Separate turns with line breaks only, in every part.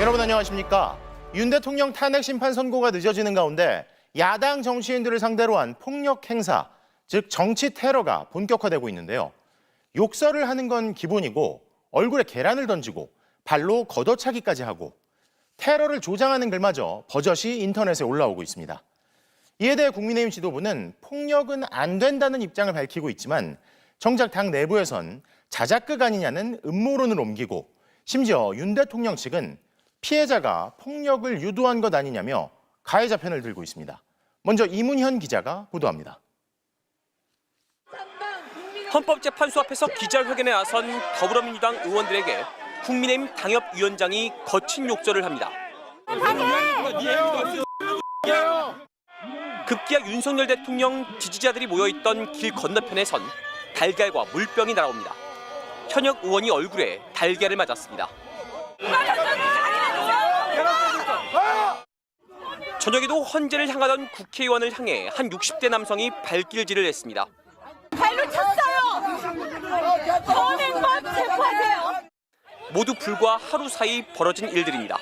여러분 안녕하십니까? 윤 대통령 탄핵 심판 선고가 늦어지는 가운데 야당 정치인들을 상대로 한 폭력 행사, 즉 정치 테러가 본격화되고 있는데요. 욕설을 하는 건 기본이고 얼굴에 계란을 던지고 발로 걷어차기까지 하고 테러를 조장하는 글마저 버젓이 인터넷에 올라오고 있습니다. 이에 대해 국민의힘 지도부는 폭력은 안 된다는 입장을 밝히고 있지만 정작 당 내부에선 자작극 아니냐는 음모론을 옮기고 심지어 윤 대통령 측은 피해자가 폭력을 유도한 것 아니냐며 가해자 편을 들고 있습니다. 먼저 이문현 기자가 보도합니다.
헌법재판소 앞에서 기자회견에 나선 더불어민주당 의원들에게 국민의힘 당협위원장이 거친 욕설을 합니다. 급기야 윤석열 대통령 지지자들이 모여있던 길 건너편에 선 달걀과 물병이 날아옵니다. 현역 의원이 얼굴에 달걀을 맞았습니다. 저녁에도 헌재를 향하던 국회의원을 향해 한 60대 남성이 발길질을 했습니다.
발로 찼어요. 범행범 체포하세요.
모두 불과 하루 사이 벌어진 일들입니다.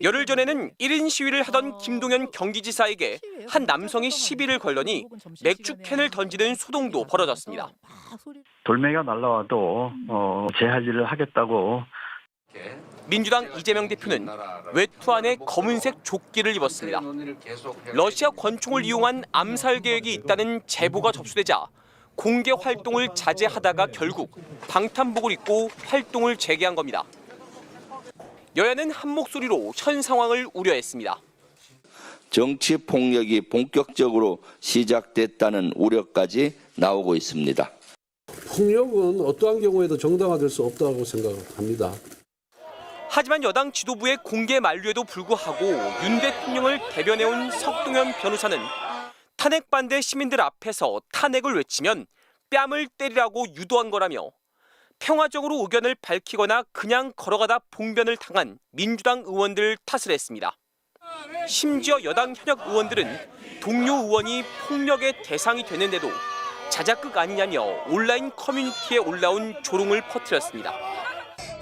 열흘 전에는 1인 시위를 하던 김동연 경기지사에게 한 남성이 시비를 걸더니 맥주 캔을 던지는 소동도 벌어졌습니다.
돌멩이가 날라와도 어, 제 할 일을 하겠다고
민주당 이재명 대표는 외투 안에 검은색 조끼를 입었습니다. 러시아 권총을 이용한 암살 계획이 있다는 제보가 접수되자 공개 활동을 자제하다가 결국 방탄복을 입고 활동을 재개한 겁니다. 여야는 한 목소리로 현 상황을 우려했습니다.
정치 폭력이 본격적으로 시작됐다는 우려까지 나오고 있습니다.
폭력은 어떠한 경우에도 정당화될 수 없다고 생각합니다.
하지만 여당 지도부의 공개 만류에도 불구하고 윤 대통령을 대변해온 석동현 변호사는 탄핵 반대 시민들 앞에서 탄핵을 외치면 뺨을 때리라고 유도한 거라며 평화적으로 의견을 밝히거나 그냥 걸어가다 봉변을 당한 민주당 의원들 탓을 했습니다. 심지어 여당 현역 의원들은 동료 의원이 폭력의 대상이 됐는데도 자작극 아니냐며 온라인 커뮤니티에 올라온 조롱을 퍼뜨렸습니다.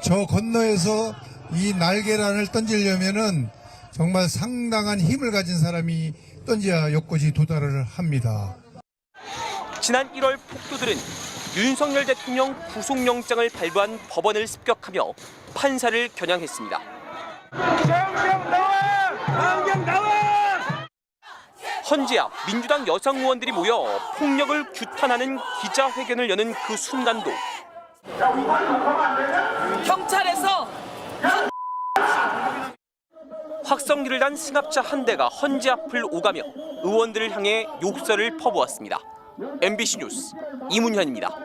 저 건너에서 이 날계란을 던지려면은 정말 상당한 힘을 가진 사람이 던져야 여기까지 도달을 합니다.
지난 1월 폭도들은 윤석열 대통령 구속영장을 발부한 법원을 습격하며 판사를 겨냥했습니다. 헌재 앞 민주당 여성 의원들이 모여 폭력을 규탄하는 기자회견을 여는 그 순간도
경찰에서
확성기를 단 승합차 한 대가 헌재 앞을 오가며 의원들을 향해 욕설을 퍼부었습니다. MBC 뉴스 이문현입니다.